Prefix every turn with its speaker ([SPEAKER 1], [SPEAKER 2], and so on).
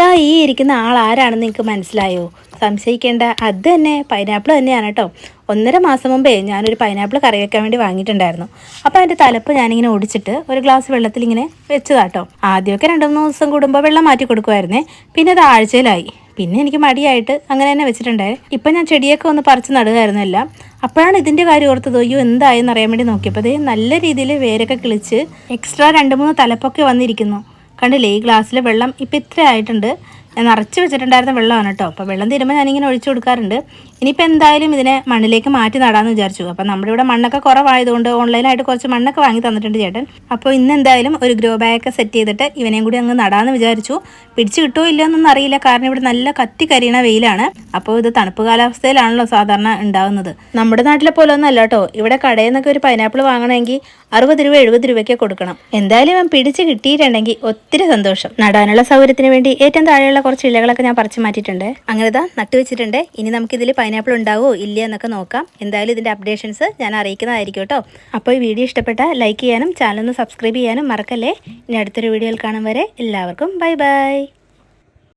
[SPEAKER 1] ഇതാ ഈ ഇരിക്കുന്ന ആൾ ആരാണെന്ന് നിങ്ങൾക്ക് മനസ്സിലായോ? സംശയിക്കേണ്ട. അത് തന്നെ പൈനാപ്പിൾ തന്നെയാണ് കേട്ടോ ഒന്നര മാസം മുമ്പേ ഞാനൊരു പൈനാപ്പിൾ കറി വെക്കാൻ വേണ്ടി വാങ്ങിയിട്ടുണ്ടായിരുന്നു. അപ്പോൾ അതിന്റെ തലപ്പ് ഞാനിങ്ങനെ ഒടിച്ചിട്ട് ഒരു ഗ്ലാസ് വെള്ളത്തിൽ ഇങ്ങനെ വെച്ചതാട്ടോ ആദ്യമൊക്കെ രണ്ട് മൂന്ന് ദിവസം കൂടുമ്പോൾ വെള്ളം മാറ്റി കൊടുക്കുമായിരുന്നേ പിന്നെ അത് ആഴ്ചയിലായി. പിന്നെ എനിക്ക് മടിയായിട്ട് അങ്ങനെ തന്നെ വെച്ചിട്ടുണ്ടായി. ഇപ്പം ഞാൻ ചെടിയൊക്കെ ഒന്ന് പറിച്ച് നടുകയായിരുന്നു എല്ലാം. അപ്പോഴാണ് ഇതിന്റെ കാര്യം ഓർത്തത് അയ്യോ എന്തായെന്ന് അറിയാൻ വേണ്ടി നോക്കിയപ്പോൾ അതേ നല്ല രീതിയിൽ വേരൊക്കെ കിളിച്ച് എക്സ്ട്രാ രണ്ട് മൂന്ന് തലപ്പൊക്കെ വന്നിരിക്കുന്നു. കണ്ടില്ലേ ഈ ഗ്ലാസ്സിൽ വെള്ളം ഇപ്പം ഇത്ര ആയിട്ടുണ്ട് ഞാൻ നിറച്ച് വെച്ചിട്ടുണ്ടായിരുന്ന വെള്ളമാണ് കേട്ടോ. അപ്പോൾ വെള്ളം തീരുമ്പോൾ ഞാനിങ്ങനെ ഒഴിച്ചു കൊടുക്കാറുണ്ട്. ഇനിയിപ്പോൾ എന്തായാലും ഇതിനെ മണ്ണിലേക്ക് മാറ്റി നടാമെന്ന് വിചാരിച്ചു. അപ്പോൾ നമ്മുടെ ഇവിടെ മണ്ണൊക്കെ കുറവായതുകൊണ്ട് ഓൺലൈനായിട്ട് കുറച്ച് മണ്ണൊക്കെ വാങ്ങി തന്നിട്ടുണ്ട് ചേട്ടൻ. അപ്പോൾ ഇന്ന് എന്തായാലും ഒരു ഗ്രോ ബാഗൊക്കെ സെറ്റ് ചെയ്തിട്ട് ഇവനെയും കൂടി അങ്ങ് നടാമെന്ന് വിചാരിച്ചു. പിടിച്ച് കിട്ടുമോ ഇല്ലയോ എന്നൊന്നും അറിയില്ല. കാരണം ഇവിടെ നല്ല കത്തി കരിയണ വെയിലാണ്. അപ്പോൾ ഇത് തണുപ്പ് കാലാവസ്ഥയിലാണല്ലോ സാധാരണ ഉണ്ടാകുന്നത് നമ്മുടെ നാട്ടിലെ പോലെ ഒന്നല്ല കേട്ടോ. ഇവിടെ കടയിൽ നിന്നൊക്കെ ഒരു പൈനാപ്പിൾ വാങ്ങണമെങ്കിൽ അറുപത് രൂപ എഴുപത് രൂപയ്ക്ക് കൊടുക്കണം. എന്തായാലും ഇവൻ പിടിച്ച് കിട്ടിയിട്ടുണ്ടെങ്കിൽ ഒത്തിരി സന്തോഷം. നടാനുള്ള സൗകര്യത്തിന് വേണ്ടി ഏറ്റവും താഴെയുള്ള കുറച്ച് ഇലകളൊക്കെ ഞാൻ പറിച്ചു മാറ്റിയിട്ടുണ്ട്. അങ്ങനെ ഇതാ നട്ടുവെച്ചിട്ടുണ്ട് ഇനി നമുക്കിതിൽ പൈനാപ്പിൾ ഉണ്ടാവുമോ ഇല്ല എന്നൊക്കെ നോക്കാം. എന്തായാലും ഇതിന്റെ അപ്ഡേഷൻസ് ഞാൻ അറിയിക്കുന്നതായിരിക്കും കേട്ടോ. അപ്പോൾ ഈ വീഡിയോ ഇഷ്ടപ്പെട്ട ലൈക്ക് ചെയ്യാനും ചാനൽ ഒന്ന് സബ്സ്ക്രൈബ് ചെയ്യാനും മറക്കല്ലേ. ഇനി അടുത്തൊരു വീഡിയോയിൽ കാണും വരെ എല്ലാവർക്കും ബൈ ബൈ